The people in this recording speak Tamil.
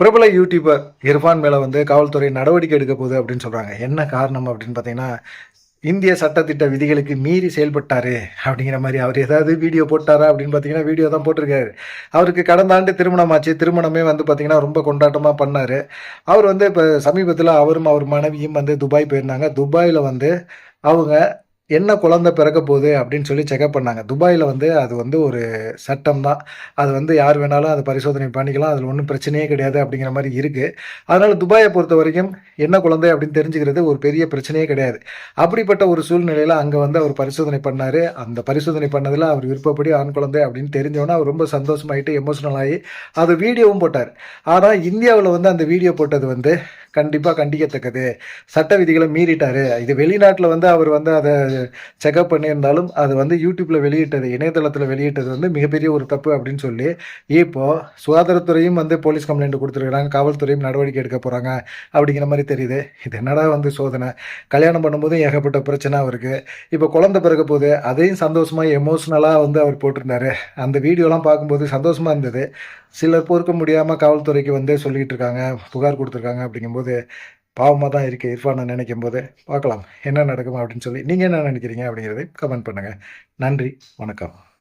பிரபல யூடியூபர் இர்ஃபான் மேலே வந்து காவல்துறை நடவடிக்கை எடுக்க போகுது அப்படின்னு சொல்கிறாங்க என்ன காரணம் அப்படின்னு பார்த்தீங்கன்னா இந்திய சட்டத்திட்ட விதிகளுக்கு மீறி செயல்பட்டாரு அப்படிங்கிற மாதிரி அவர் ஏதாவது வீடியோ போட்டாரா அப்படின்னு பார்த்தீங்கன்னா வீடியோ தான் போட்டிருக்காரு. அவருக்கு கடந்த ஆண்டு திருமணம் ஆச்சு. திருமணமே வந்து பார்த்தீங்கன்னா ரொம்ப கொண்டாட்டமாக பண்ணார். அவர் வந்து இப்போ சமீபத்தில் அவரும் அவர் மனைவியும் வந்து துபாய் போயிருந்தாங்க. துபாயில் வந்து அவங்க என்ன குழந்தை பிறக்க போகுது அப்படின்னு சொல்லி செக்அப் பண்ணாங்க. துபாயில் வந்து அது வந்து ஒரு சட்டம் தான் அது வந்து யார் வேணாலும் அதை பரிசோதனை பண்ணிக்கலாம். அதில் ஒன்றும் பிரச்சனையே கிடையாது அப்படிங்கிற மாதிரி இருக்குது அதனால் துபாயை பொறுத்த வரைக்கும் என்ன குழந்தை அப்படின்னு தெரிஞ்சுக்கிறது ஒரு பெரிய பிரச்சனையே கிடையாது. அப்படிப்பட்ட ஒரு சூழ்நிலையில் அங்கே வந்து அவர் பரிசோதனை பண்ணார். அந்த பரிசோதனை பண்ணதில் அவர் விருப்பப்படி ஆண் குழந்தை அப்படின்னு தெரிஞ்சோன்னா அவர் ரொம்ப சந்தோஷமாயிட்டு எமோஷனல் ஆகி அது வீடியோவும் போட்டார். ஆனால் இந்தியாவில் வந்து அந்த வீடியோ போட்டது வந்து கண்டிப்பாக கண்டிக்கத்தக்கது. சட்ட விதிகளை மீறிட்டாரு. இது வெளிநாட்டில் வந்து அவர் வந்து அதை செக்அப் பண்ணியிருந்தாலும் அது வந்து யூடியூப்பில் வெளியிட்டது இணையதளத்தில் வெளியிட்டது வந்து மிகப்பெரிய ஒரு தப்பு அப்படின்னு சொல்லி இப்போது சுகாதாரத்துறையும் வந்து போலீஸ் கம்ப்ளைண்ட் கொடுத்துருக்குறாங்க காவல்துறையும் நடவடிக்கை எடுக்க போகிறாங்க அப்படிங்கிற மாதிரி தெரியுது. இது என்னடா வந்து சோதனை? கல்யாணம் பண்ணும்போதும் ஏகப்பட்ட பிரச்சனை அவருக்கு. இப்போ குழந்த பிறக்க போகுது அதையும் சந்தோஷமாக எமோஷ்னலாக வந்து அவர் போட்டிருந்தாரு. அந்த வீடியோலாம் பார்க்கும்போது சந்தோஷமாக இருந்தது. சிலர் பொறுக்க முடியாமல் காவல்துறைக்கு வந்து சொல்லிகிட்டு இருக்காங்க புகார் கொடுத்துருக்காங்க அப்படிங்கும்போது பாவமாக தான் இருக்குது இர்ஃபானை நினைக்கும் போது பார்க்கலாம் என்ன நடக்கும் அப்படின்னு சொல்லி நீங்கள் என்ன நினைக்கிறீங்க அப்படிங்கிறதை கமெண்ட் பண்ணுங்கள் நன்றி வணக்கம்.